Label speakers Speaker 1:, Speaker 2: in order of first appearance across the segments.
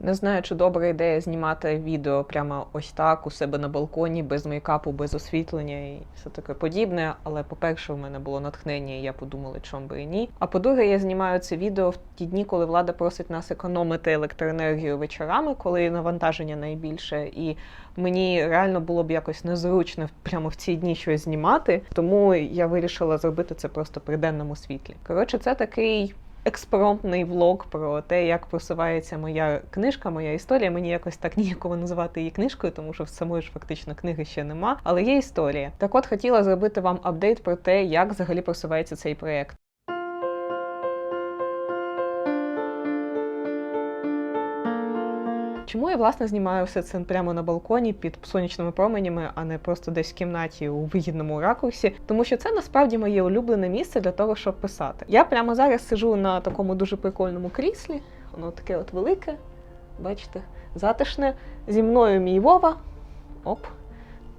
Speaker 1: Не знаю, чи добра ідея знімати відео прямо ось так у себе на балконі, без мейкапу, без освітлення і все таке подібне. Але, по-перше, у мене було натхнення, і я подумала, чому би і ні. А по-друге, я знімаю це відео в ті дні, коли влада просить нас економити електроенергію вечорами, коли навантаження найбільше. І мені реально було б якось незручно прямо в ці дні щось знімати. Тому я вирішила зробити це просто при денному світлі. Коротше, це такий експромтний влог про те, як просувається моя книжка, моя історія. Мені якось так ніяково називати її книжкою, тому що в самої ж фактично книги ще нема. Але є історія. Так от хотіла зробити вам апдейт про те, як взагалі просувається цей проєкт. Чому я власне знімаю все це прямо на балконі під сонячними променями, а не просто десь в кімнаті у вигідному ракурсі? Тому що це насправді моє улюблене місце для того, щоб писати. Я прямо зараз сижу на такому дуже прикольному кріслі, воно таке от велике, бачите, затишне. Зі мною мій Вова. Оп,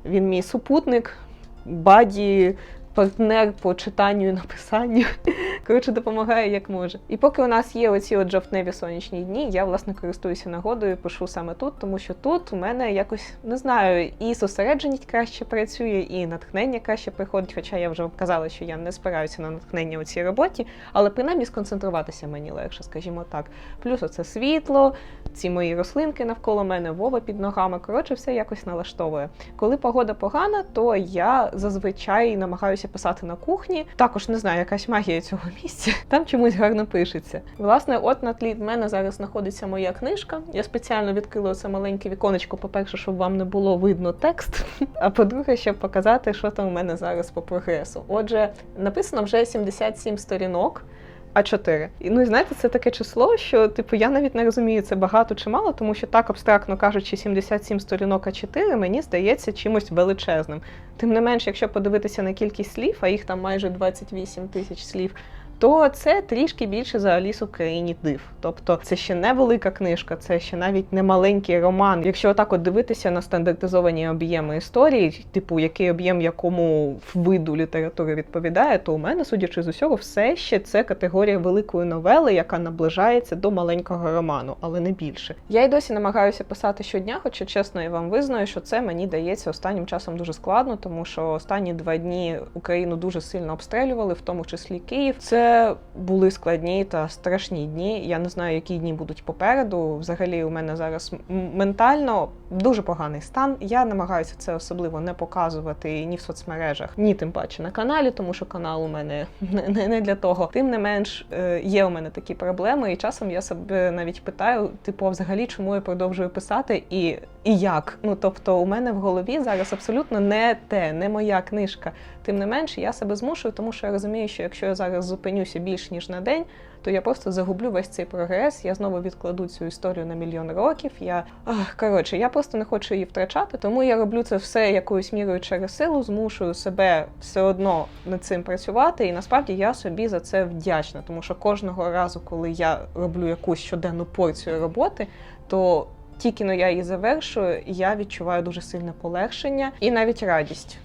Speaker 1: він мій супутник, баді. Партнер по читанню і написанню. Коротше, допомагає як може. І поки у нас є оці от жовтневі сонячні дні, я власне користуюся нагодою, пишу саме тут, тому що тут у мене якось не знаю, і зосередженість краще працює, і натхнення краще приходить. Хоча я вже казала, що я не спираюся на натхнення у цій роботі, але принаймні сконцентруватися мені легше, скажімо так. Плюс оце світло, ці мої рослинки навколо мене, вова під ногами. Коротше, все якось налаштовує. Коли погода погана, то я зазвичай намагаюся писати на кухні. Також не знаю, якась магія цього місця. Там чомусь гарно пишеться. Власне, от на тлі в мене зараз знаходиться моя книжка. Я спеціально відкрила це маленьке віконечко, по-перше, щоб вам не було видно текст. А по-друге, щоб показати, що там у мене зараз по прогресу. Отже, написано вже 77 сторінок. А4. І ну знаєте, це таке число, що типу я навіть не розумію, це багато чи мало, тому що так абстрактно кажучи, 77 сторінок А4 мені здається чимось величезним. Тим не менш, якщо подивитися на кількість слів, а їх там майже 28 тисяч слів. То це трішки більше за Алісу в країні див. Тобто це ще не велика книжка, це ще навіть не маленький роман. Якщо отак от дивитися на стандартизовані об'єми історії, типу який об'єм якому виду літератури відповідає, то у мене, судячи з усього, все ще це категорія великої новели, яка наближається до маленького роману, але не більше. Я й досі намагаюся писати щодня, хоча чесно я вам визнаю, що це мені дається останнім часом дуже складно, тому що останні два дні Україну дуже сильно обстрілювали, в тому числі Київ. Це були складні та страшні дні. Я не знаю, які дні будуть попереду. Взагалі, у мене зараз ментально дуже поганий стан. Я намагаюся це особливо не показувати ні в соцмережах, ні тим паче на каналі, тому що канал у мене не, не, для того. Тим не менш, е, є у мене такі проблеми, і часом я себе навіть питаю: типу, взагалі, чому я продовжую писати і, і як? Ну тобто, у мене в голові зараз абсолютно не те, не моя книжка. Тим не менш, я себе змушую, тому що я розумію, що якщо я зараз зупинюся більш ніж на день, то я просто загублю весь цей прогрес. Я знову відкладу цю історію на мільйон років. Я Ах, коротше, я просто не хочу її втрачати, тому я роблю це все якоюсь мірою через силу, змушую себе все одно над цим працювати. І насправді я собі за це вдячна, тому що кожного разу, коли я роблю якусь щоденну порцію роботи, то тільки но я її завершую, я відчуваю дуже сильне полегшення і навіть радість.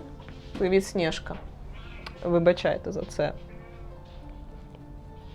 Speaker 1: Привіт, Сніжка. Вибачайте за це.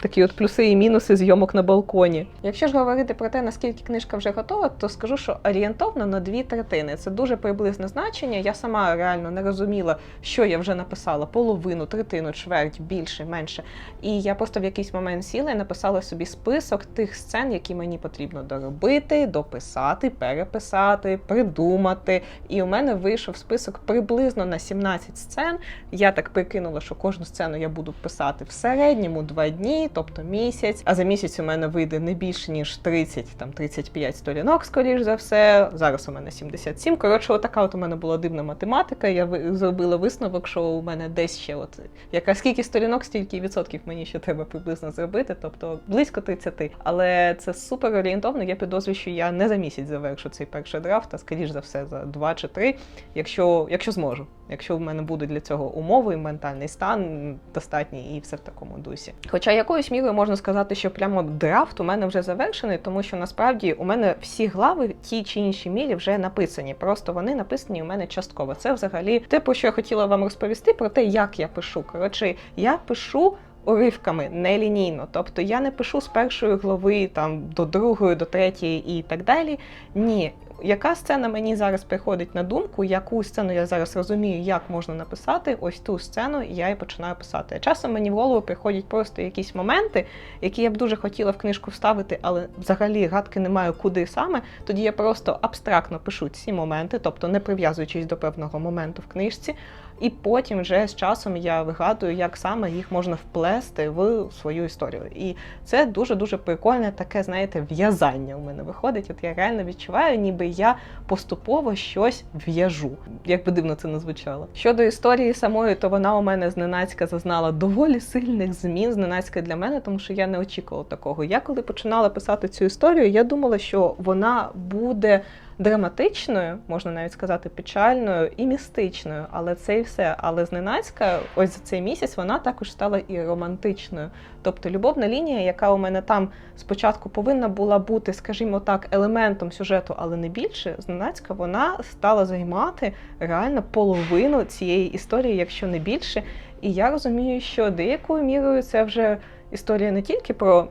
Speaker 1: Такі от плюси і мінуси зйомок на балконі. Якщо ж говорити про те, наскільки книжка вже готова, то скажу, що орієнтовно на дві третини. Це дуже приблизне значення. Я сама реально не розуміла, що я вже написала: половину, третину, чверть, більше, менше. І я просто в якийсь момент сіла і написала собі список тих сцен, які мені потрібно доробити, дописати, переписати, придумати. І у мене вийшов список приблизно на 17 сцен. Я так прикинула, що кожну сцену я буду писати в середньому два дні тобто місяць. А за місяць у мене вийде не більше ніж 30, там 35 сторінок, скоріш за все. Зараз у мене 77. Коротше, отака от у мене була дивна математика. Я зробила висновок, що у мене десь ще от яка скільки сторінок, стільки відсотків мені ще треба приблизно зробити, тобто близько 30. Але це супер орієнтовно. Я підозрюю, що я не за місяць завершу цей перший драфт, а скоріш за все за 2 чи 3, якщо, якщо зможу. Якщо в мене будуть для цього умови, ментальний стан достатній і все в такому дусі. Хоча якоюсь мірою можна сказати, що прямо драфт у мене вже завершений, тому що насправді у мене всі глави в тій чи іншій мірі вже написані. Просто вони написані у мене частково. Це взагалі те, про що я хотіла вам розповісти, про те, як я пишу. Коротше, я пишу уривками, нелінійно. Тобто я не пишу з першої глави там до другої, до третьої і так далі. Ні. Яка сцена мені зараз приходить на думку, яку сцену я зараз розумію, як можна написати, ось ту сцену я і починаю писати. Часом мені в голову приходять просто якісь моменти, які я б дуже хотіла в книжку вставити, але взагалі гадки не маю куди саме. Тоді я просто абстрактно пишу ці моменти, тобто не прив'язуючись до певного моменту в книжці. І потім вже з часом я вигадую, як саме їх можна вплести в свою історію. І це дуже дуже прикольне таке, знаєте, в'язання у мене виходить. От я реально відчуваю, ніби я поступово щось в'яжу, як би дивно це не звучало. Щодо історії самої, то вона у мене зненацька зазнала доволі сильних змін. Зненацька для мене, тому що я не очікувала такого. Я коли починала писати цю історію, я думала, що вона буде драматичною, можна навіть сказати, печальною і містичною, але це і все. Але зненацька, ось за цей місяць, вона також стала і романтичною. Тобто любовна лінія, яка у мене там спочатку повинна була бути, скажімо так, елементом сюжету, але не більше, зненацька вона стала займати реально половину цієї історії, якщо не більше. І я розумію, що деякою мірою це вже історія не тільки про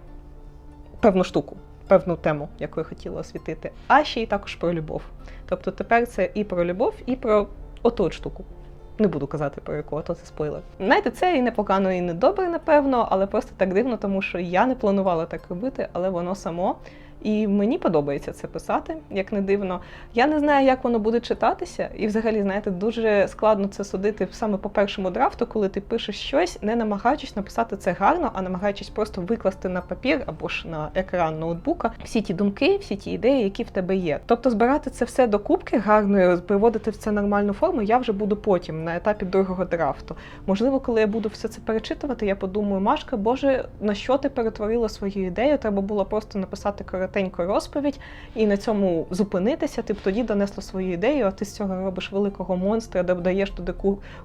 Speaker 1: певну штуку певну тему, яку я хотіла освітити, а ще й також про любов. Тобто тепер це і про любов, і про оту от штуку. Не буду казати про яку, а то це спойлер. Знаєте, це і непогано, і не добре, напевно, але просто так дивно, тому що я не планувала так робити, але воно само. І мені подобається це писати, як не дивно. Я не знаю, як воно буде читатися, і взагалі, знаєте, дуже складно це судити саме по першому драфту, коли ти пишеш щось, не намагаючись написати це гарно, а намагаючись просто викласти на папір або ж на екран ноутбука всі ті думки, всі ті ідеї, які в тебе є. Тобто збирати це все до кубки гарно, приводити в це нормальну форму, я вже буду потім, на етапі другого драфту. Можливо, коли я буду все це перечитувати, я подумаю, Машка, Боже, на що ти перетворила свою ідею? Треба було просто написати коротеньку розповідь і на цьому зупинитися. Ти б тоді донесла свою ідею, а ти з цього робиш великого монстра, де додаєш туди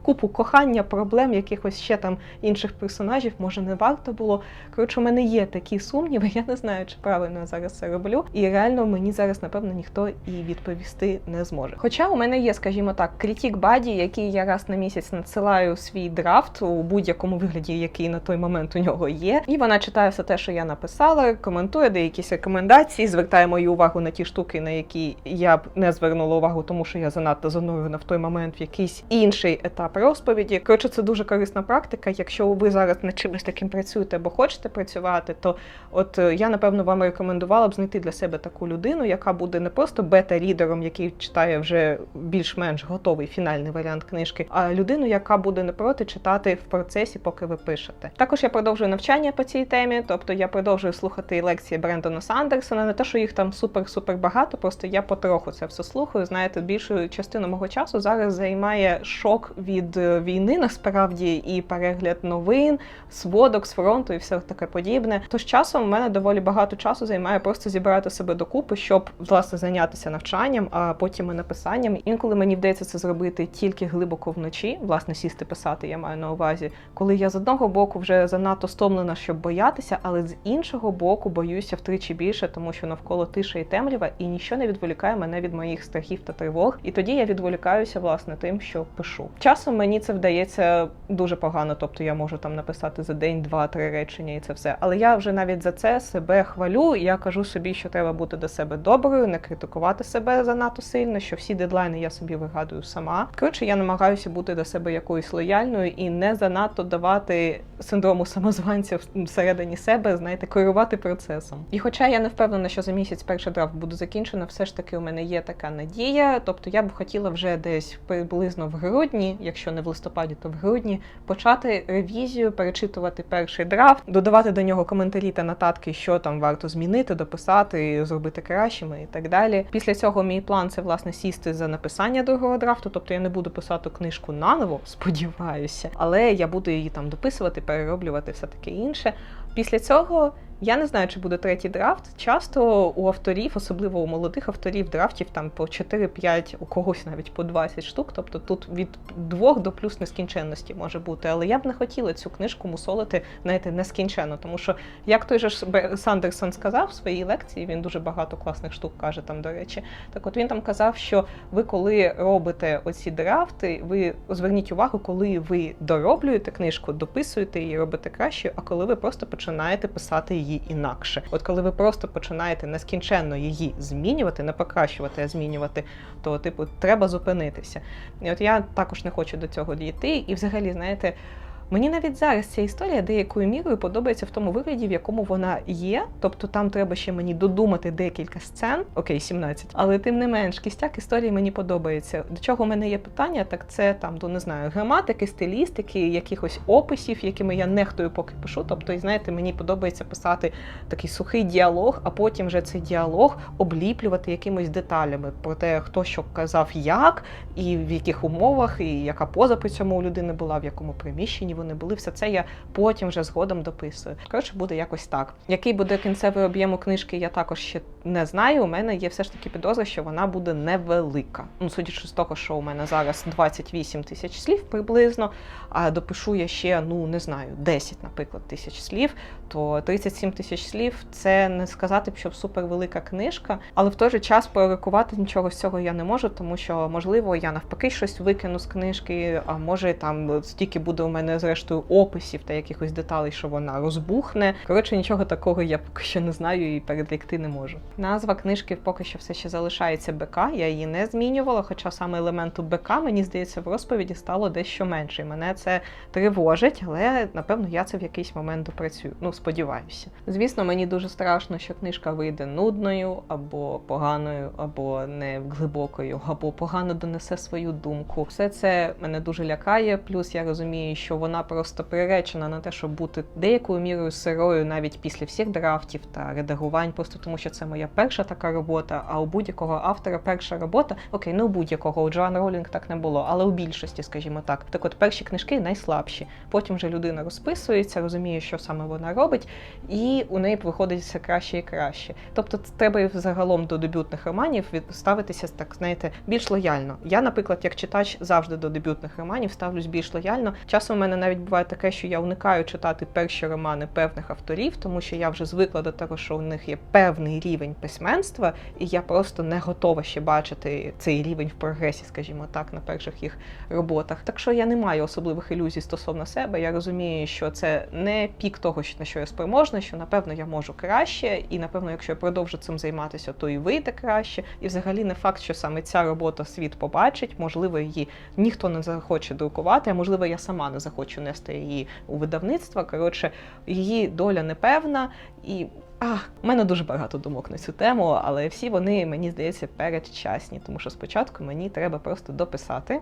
Speaker 1: купу кохання, проблем, якихось ще там інших персонажів. Може, не варто було. Коротше, у мене є такі сумніви. Я не знаю, чи правильно я зараз це роблю. І реально мені зараз, напевно, ніхто і відповісти не зможе. Хоча у мене є, скажімо так, критік баді, який я раз на місяць надсилаю свій драфт у будь-якому вигляді, який на той момент у нього є. І вона читає все те, що я написала, коментує деякісь рекомендації, звертає мою увагу на ті штуки, на які я б не звернула увагу, тому що я занадто занурена в той момент в якийсь інший етап розповіді. Коротше, це дуже корисна практика. Якщо ви зараз над чимось таким працюєте або хочете працювати, то от е, я напевно вам рекомендувала б знайти для себе таку людину, яка буде не просто бета-рідером, який читає вже більш-менш готовий фінальний варіант книжки, а людину, яка буде не проти читати в процесі, поки ви пишете. Також я продовжую навчання по цій темі, тобто я продовжую слухати лекції Брендона Сандерсона. Не те, що їх там супер-супер багато, просто я потроху це все слухаю. Знаєте, більшу частину мого часу зараз займає шок від е, війни, насправді, і перегляд новин, сводок з фронту і все таке подібне. Тож часом в мене доволі багато часу займає просто зібрати себе докупи, щоб власне зайнятися навчанням, а потім і написанням. Інколи мені вдається це зробити тільки глибоко вночі, власне, сісти писати, я маю на увазі, коли я з одного боку вже занадто стомлена, щоб боятися, але з іншого боку боюся втричі більше, тому що навколо тиша і темрява, і нічого не відволікає мене від моїх страхів та тривог. І тоді я відволікаюся власне тим, що пишу. Часом мені це вдається дуже погано, тобто я можу там написати за день два-три речення, і це все. Але я вже навіть за це себе хвалю. Я кажу собі, що треба бути до себе доброю, не критикувати себе занадто сильно, що всі дедлайни я собі вигадую сама. Коротше, я намагаюся бути до себе якоюсь лояльною і не занадто давати синдрому самозванця всередині себе, знаєте, керувати процесом. І хоча я не впевнена, що за місяць перший драфт буде закінчено, все ж таки у мене є така надія. Тобто я б хотіла вже десь приблизно в грудні, якщо не в листопаді, то в грудні, почати ревізію, перечитувати перший драфт, додавати до нього коментарі та нотатки, що там варто змінити, дописати, зробити кращими і так далі. Після цього мій план це власне сісти за написання другого драфту. Тобто я не буду писати книжку наново, сподіваюся, але я буду її там дописувати, перероблювати, все таке інше. Після цього Я не знаю, чи буде третій драфт. Часто у авторів, особливо у молодих авторів, драфтів там по 4-5, у когось навіть по 20 штук. Тобто тут від двох до плюс нескінченності може бути. Але я б не хотіла цю книжку мусолити, знаєте, нескінченно. Тому що, як той же Сандерсон сказав в своїй лекції, він дуже багато класних штук каже там, до речі. Так от він там казав, що ви коли робите оці драфти, ви зверніть увагу, коли ви дороблюєте книжку, дописуєте її, робите краще, а коли ви просто починаєте писати її інакше. От коли ви просто починаєте нескінченно її змінювати, не покращувати, а змінювати, то типу треба зупинитися. І от я також не хочу до цього дійти. І взагалі, знаєте. Мені навіть зараз ця історія деякою мірою подобається в тому вигляді, в якому вона є. Тобто там треба ще мені додумати декілька сцен, окей, 17. Але тим не менш, кістяк історії мені подобається. До чого в мене є питання, так це там до не знаю, граматики, стилістики, якихось описів, якими я нехтую, поки пишу. Тобто, і знаєте, мені подобається писати такий сухий діалог, а потім вже цей діалог обліплювати якимись деталями про те, хто що казав, як, і в яких умовах, і яка поза при цьому у людини була, в якому приміщенні вони були. Все це я потім вже згодом дописую. Коротше, буде якось так. Який буде кінцевий об'єм у книжки, я також ще не знаю. У мене є все ж таки підозра, що вона буде невелика. Ну, судячи з того, що у мене зараз 28 тисяч слів приблизно, а допишу я ще, ну не знаю, 10, наприклад, тисяч слів, то 37 тисяч слів це не сказати б, що супервелика книжка, але в той же час пророкувати нічого з цього я не можу, тому що можливо я навпаки щось викину з книжки, а може там стільки буде у мене зрештою описів та якихось деталей, що вона розбухне. Коротше, нічого такого я поки що не знаю і передрікти не можу. Назва книжки поки що все ще залишається БК. Я її не змінювала, хоча саме елементу БК, мені здається, в розповіді стало дещо менше. І мене це тривожить, але напевно я це в якийсь момент допрацюю. Ну, сподіваюся. Звісно, мені дуже страшно, що книжка вийде нудною або поганою, або не глибокою, або погано донесе свою думку. Все це мене дуже лякає. Плюс я розумію, що вона просто приречена на те, щоб бути деякою мірою сирою навіть після всіх драфтів та редагувань, просто тому що це моя перша така робота. А у будь-якого автора перша робота, окей, не у будь-якого у Джоан Ролінг так не було, але у більшості, скажімо так. Так, от перші книжки найслабші. Потім вже людина розписується, розуміє, що саме вона робить, і у неї виходить все краще і краще. Тобто, треба і загалом до дебютних романів ставитися так, знаєте, більш лояльно. Я, наприклад, як читач завжди до дебютних романів ставлюсь більш лояльно. Часом у мене навіть буває таке, що я уникаю читати перші романи певних авторів, тому що я вже звикла до того, що у них є певний рівень письменства, і я просто не готова ще бачити цей рівень в прогресі, скажімо так, на перших їх роботах. Так що я не маю особливих ілюзій стосовно себе. Я розумію, що це не пік того, на що я спроможна, що напевно я можу краще, і напевно, якщо я продовжу цим займатися, то і вийде краще. І взагалі не факт, що саме ця робота світ побачить. Можливо, її ніхто не захоче друкувати, а можливо, я сама не захочу нести її у видавництво. Коротше, її доля непевна і. А, у мене дуже багато думок на цю тему, але всі вони, мені здається, передчасні, тому що спочатку мені треба просто дописати,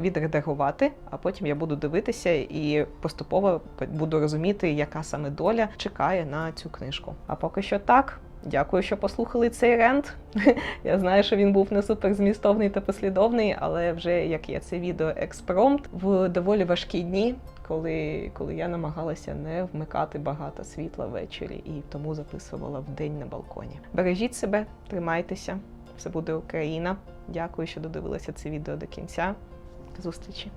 Speaker 1: відредагувати, а потім я буду дивитися і поступово буду розуміти, яка саме доля чекає на цю книжку. А поки що так. Дякую, що послухали цей рент. Я знаю, що він був не супер змістовний та послідовний, але вже як є це відео експромт в доволі важкі дні, коли, коли я намагалася не вмикати багато світла ввечері і тому записувала в день на балконі. Бережіть себе, тримайтеся, все буде Україна. Дякую, що додивилися це відео до кінця. Зустрічі!